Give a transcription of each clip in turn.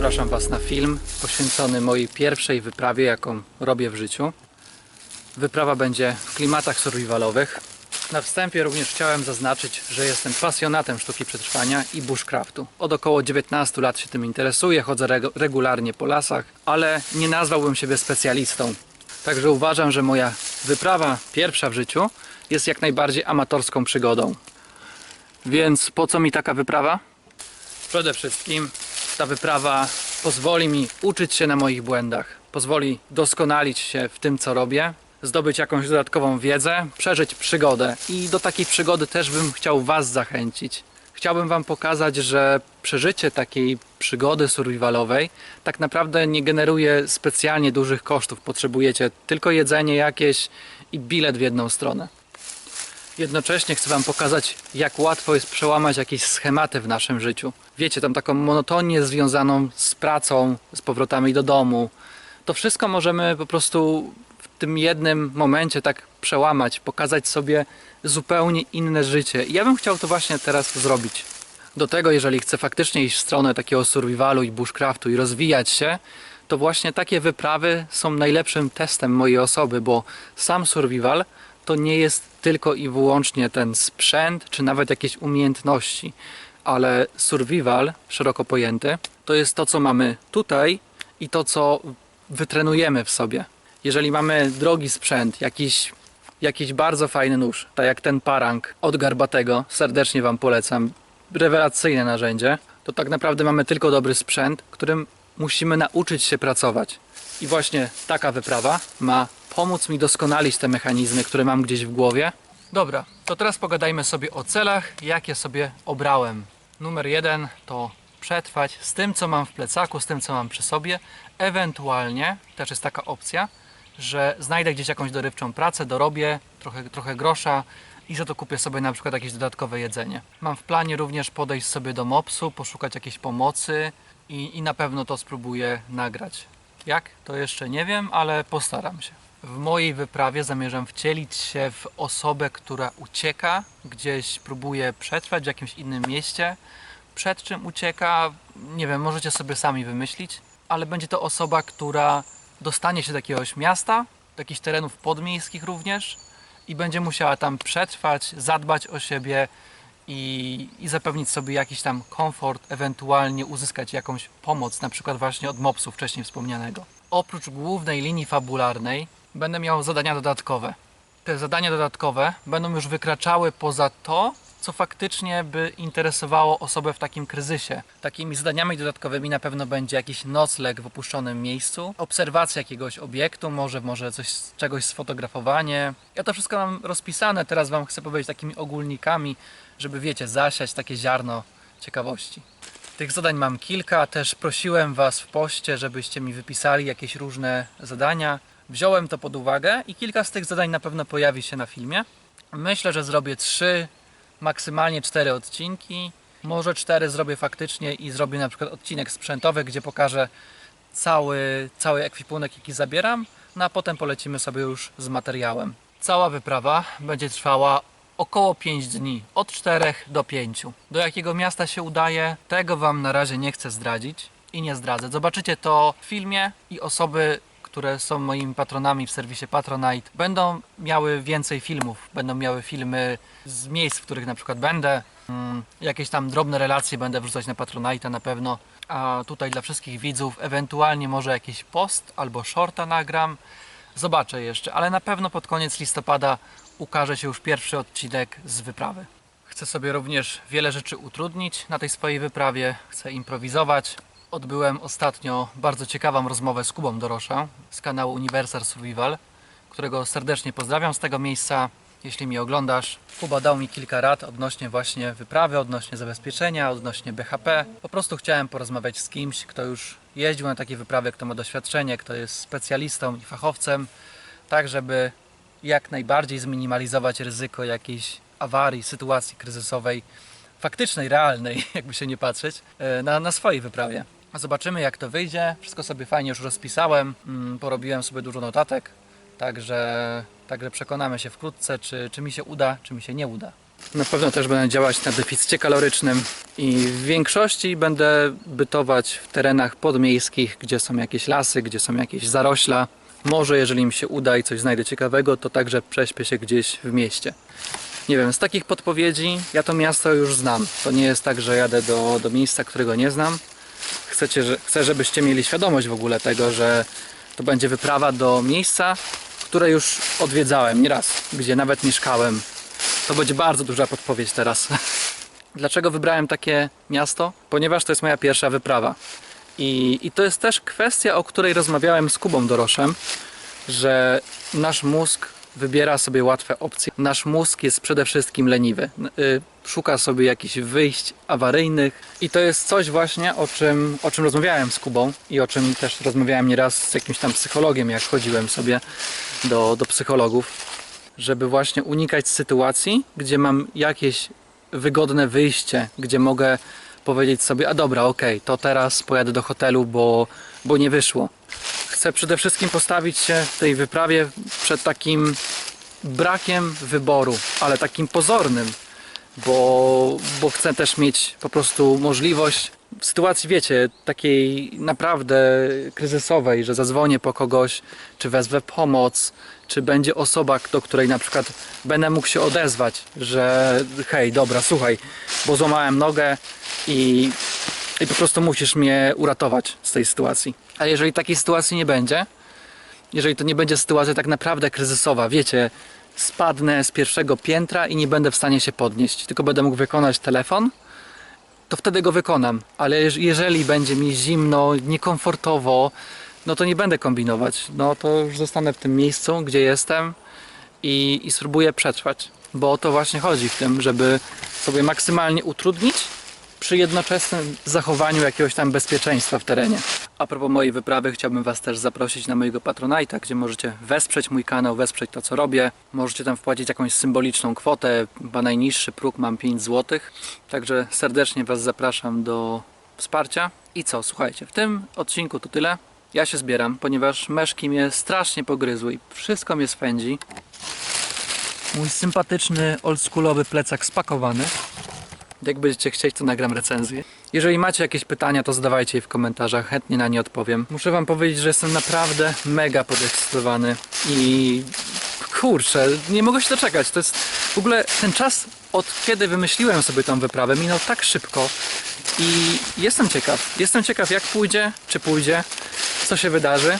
Zapraszam Was na film poświęcony mojej pierwszej wyprawie, jaką robię w życiu. Wyprawa będzie w klimatach survivalowych. Na wstępie również chciałem zaznaczyć, że jestem pasjonatem sztuki przetrwania i bushcraftu. Od około 19 lat się tym interesuję, chodzę regu- regularnie po lasach, ale nie nazwałbym siebie specjalistą. Także uważam, że moja wyprawa pierwsza w życiu jest jak najbardziej amatorską przygodą. Więc po co mi taka wyprawa? Przede wszystkim ta wyprawa pozwoli mi uczyć się na moich błędach, pozwoli doskonalić się w tym, co robię, zdobyć jakąś dodatkową wiedzę, przeżyć przygodę i do takiej przygody też bym chciał Was zachęcić. Chciałbym Wam pokazać, że przeżycie takiej przygody survivalowej tak naprawdę nie generuje specjalnie dużych kosztów. Potrzebujecie tylko jedzenie jakieś i bilet w jedną stronę. Jednocześnie chcę Wam pokazać, jak łatwo jest przełamać jakieś schematy w naszym życiu. Wiecie, tam taką monotonię związaną z pracą, z powrotami do domu. To wszystko możemy po prostu w tym jednym momencie tak przełamać, pokazać sobie zupełnie inne życie. I ja bym chciał to właśnie teraz zrobić. Do tego, jeżeli chcę faktycznie iść w stronę takiego survivalu i bushcraftu i rozwijać się, to właśnie takie wyprawy są najlepszym testem mojej osoby, bo sam survival to nie jest tylko i wyłącznie ten sprzęt, czy nawet jakieś umiejętności, ale survival, szeroko pojęty, to jest to, co mamy tutaj i to, co wytrenujemy w sobie. Jeżeli mamy drogi sprzęt, jakiś, jakiś bardzo fajny nóż, tak jak ten parang od Garbatego, serdecznie Wam polecam, rewelacyjne narzędzie, to tak naprawdę mamy tylko dobry sprzęt, którym musimy nauczyć się pracować. I właśnie taka wyprawa ma pomóc mi doskonalić te mechanizmy, które mam gdzieś w głowie. Dobra, to teraz pogadajmy sobie o celach, jakie sobie obrałem. Numer jeden to przetrwać z tym, co mam w plecaku, z tym, co mam przy sobie. Ewentualnie też jest taka opcja, że znajdę gdzieś jakąś dorywczą pracę, dorobię trochę, trochę grosza i za to kupię sobie na przykład jakieś dodatkowe jedzenie. Mam w planie również podejść sobie do MOPS-u, poszukać jakiejś pomocy i, i na pewno to spróbuję nagrać. Jak? To jeszcze nie wiem, ale postaram się. W mojej wyprawie zamierzam wcielić się w osobę, która ucieka, gdzieś próbuje przetrwać w jakimś innym mieście. Przed czym ucieka, nie wiem, możecie sobie sami wymyślić, ale będzie to osoba, która dostanie się do jakiegoś miasta, do jakichś terenów podmiejskich również i będzie musiała tam przetrwać, zadbać o siebie i, i zapewnić sobie jakiś tam komfort, ewentualnie uzyskać jakąś pomoc, na przykład właśnie od mopsu wcześniej wspomnianego. Oprócz głównej linii fabularnej będę miał zadania dodatkowe. Te zadania dodatkowe będą już wykraczały poza to, co faktycznie by interesowało osobę w takim kryzysie. Takimi zadaniami dodatkowymi na pewno będzie jakiś nocleg w opuszczonym miejscu, obserwacja jakiegoś obiektu, może, może coś, czegoś sfotografowanie. Ja to wszystko mam rozpisane, teraz Wam chcę powiedzieć takimi ogólnikami, żeby wiecie, zasiać takie ziarno ciekawości. Tych zadań mam kilka, też prosiłem Was w poście, żebyście mi wypisali jakieś różne zadania. Wziąłem to pod uwagę i kilka z tych zadań na pewno pojawi się na filmie. Myślę, że zrobię trzy, maksymalnie cztery odcinki. Może cztery zrobię faktycznie i zrobię na przykład odcinek sprzętowy, gdzie pokażę cały, cały ekwipunek, jaki zabieram, no a potem polecimy sobie już z materiałem. Cała wyprawa będzie trwała około 5 dni, od 4 do 5. Do jakiego miasta się udaje, tego Wam na razie nie chcę zdradzić i nie zdradzę. Zobaczycie to w filmie i osoby, które są moimi patronami w serwisie Patronite, będą miały więcej filmów. Będą miały filmy z miejsc, w których na przykład będę. Mm, jakieś tam drobne relacje będę wrzucać na Patronite na pewno. A tutaj dla wszystkich widzów, ewentualnie może jakiś post albo shorta nagram. Zobaczę jeszcze, ale na pewno pod koniec listopada ukaże się już pierwszy odcinek z wyprawy. Chcę sobie również wiele rzeczy utrudnić na tej swojej wyprawie. Chcę improwizować. Odbyłem ostatnio bardzo ciekawą rozmowę z Kubą Dorosza z kanału Universal Survival, którego serdecznie pozdrawiam z tego miejsca. Jeśli mnie oglądasz, Kuba dał mi kilka rad odnośnie właśnie wyprawy, odnośnie zabezpieczenia, odnośnie BHP. Po prostu chciałem porozmawiać z kimś, kto już jeździł na takie wyprawy, kto ma doświadczenie, kto jest specjalistą i fachowcem, tak żeby jak najbardziej zminimalizować ryzyko jakiejś awarii, sytuacji kryzysowej, faktycznej, realnej, jakby się nie patrzeć, e, na, na swojej wyprawie. Zobaczymy jak to wyjdzie. Wszystko sobie fajnie już rozpisałem, mm, porobiłem sobie dużo notatek, także, także przekonamy się wkrótce, czy, czy mi się uda, czy mi się nie uda. Na pewno też będę działać na deficycie kalorycznym i w większości będę bytować w terenach podmiejskich, gdzie są jakieś lasy, gdzie są jakieś zarośla. Może jeżeli mi się uda i coś znajdę ciekawego, to także prześpię się gdzieś w mieście. Nie wiem, z takich podpowiedzi ja to miasto już znam. To nie jest tak, że jadę do, do miejsca, którego nie znam. Chcecie, że, chcę, żebyście mieli świadomość w ogóle tego, że to będzie wyprawa do miejsca, które już odwiedzałem nieraz, gdzie nawet mieszkałem. To będzie bardzo duża podpowiedź teraz. Dlaczego wybrałem takie miasto? Ponieważ to jest moja pierwsza wyprawa. I, I to jest też kwestia, o której rozmawiałem z Kubą Doroszem, że nasz mózg wybiera sobie łatwe opcje. Nasz mózg jest przede wszystkim leniwy. Y, Szuka sobie jakichś wyjść awaryjnych i to jest coś właśnie, o czym, o czym rozmawiałem z Kubą i o czym też rozmawiałem nieraz z jakimś tam psychologiem, jak chodziłem sobie do, do psychologów, żeby właśnie unikać sytuacji, gdzie mam jakieś wygodne wyjście, gdzie mogę powiedzieć sobie, a dobra, okej, to teraz pojadę do hotelu, bo, bo nie wyszło. Chcę przede wszystkim postawić się w tej wyprawie przed takim brakiem wyboru, ale takim pozornym, bo, bo chcę też mieć po prostu możliwość w sytuacji, wiecie, takiej naprawdę kryzysowej, że zadzwonię po kogoś, czy wezwę pomoc, czy będzie osoba, do której na przykład będę mógł się odezwać, że hej, dobra, słuchaj, bo złamałem nogę i, i po prostu musisz mnie uratować z tej sytuacji. A jeżeli takiej sytuacji nie będzie, jeżeli to nie będzie sytuacja tak naprawdę kryzysowa, wiecie, spadnę z pierwszego piętra i nie będę w stanie się podnieść, tylko będę mógł wykonać telefon, to wtedy go wykonam. Ale jeż- jeżeli będzie mi zimno, niekomfortowo, no to nie będę kombinować. No to już zostanę w tym miejscu, gdzie jestem i, i spróbuję przetrwać. Bo o to właśnie chodzi w tym, żeby sobie maksymalnie utrudnić przy jednoczesnym zachowaniu jakiegoś tam bezpieczeństwa w terenie. A propos mojej wyprawy, chciałbym Was też zaprosić na mojego Patronite'a, gdzie możecie wesprzeć mój kanał, wesprzeć to, co robię. Możecie tam wpłacić jakąś symboliczną kwotę, chyba najniższy próg mam 5 zł. Także serdecznie Was zapraszam do wsparcia. I co, słuchajcie, w tym odcinku to tyle. Ja się zbieram, ponieważ meszki mnie strasznie pogryzły i wszystko mnie swędzi. Mój sympatyczny, oldschoolowy plecak spakowany. Jak będziecie chcieć, to nagram recenzję. Jeżeli macie jakieś pytania, to zadawajcie je w komentarzach, chętnie na nie odpowiem. Muszę wam powiedzieć, że jestem naprawdę mega podekscytowany i kurczę, nie mogę się doczekać. To jest w ogóle ten czas, od kiedy wymyśliłem sobie tą wyprawę, minął tak szybko i jestem ciekaw. Jestem ciekaw, jak pójdzie, czy pójdzie, co się wydarzy.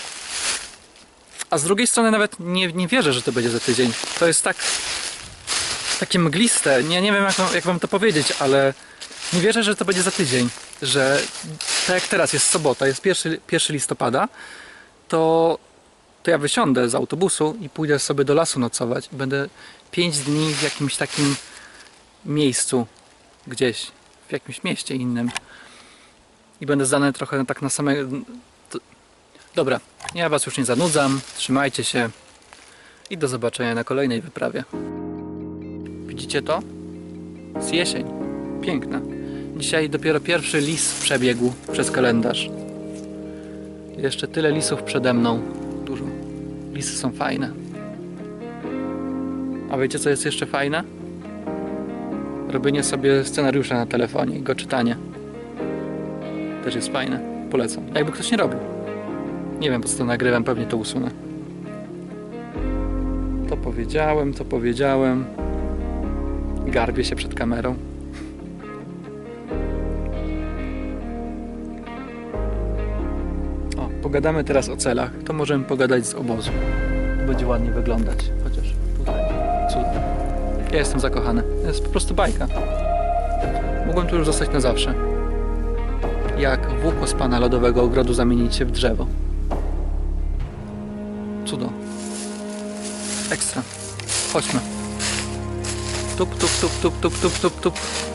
A z drugiej strony nawet nie, nie wierzę, że to będzie za tydzień. To jest tak takie mgliste. Nie, nie wiem jak, wam- jak wam to powiedzieć, ale nie wierzę, że to będzie za tydzień. Że tak jak teraz jest sobota, jest 1, 1 listopada, to, to ja wysiądę z autobusu i pójdę sobie do lasu nocować. I będę 5 dni w jakimś takim miejscu, gdzieś, w jakimś mieście innym. I będę zdany trochę tak na same. Dobra, ja was już nie zanudzam. Trzymajcie się i do zobaczenia na kolejnej wyprawie. Widzicie to? Jest jesień. Piękna. Dzisiaj dopiero pierwszy lis przebiegł przez kalendarz. Jeszcze tyle lisów przede mną. Dużo. Lisy są fajne. A wiecie co jest jeszcze fajne? Robienie sobie scenariusza na telefonie i go czytanie. Też jest fajne. Polecam. Jakby ktoś nie robił. Nie wiem po co to nagrywam, pewnie to usunę. To powiedziałem, to powiedziałem. Garbię się przed kamerą. O, pogadamy teraz o celach. To możemy pogadać z obozu. To będzie ładnie wyglądać. Chociaż tutaj. Ja jestem zakochany. To jest po prostu bajka. Mogłem tu już zostać na zawsze. Jak włókło z pana lodowego ogrodu zamienić się w drzewo. Cudo. Ekstra. Chodźmy. Туп-туп-туп-туп-туп-туп-туп-туп.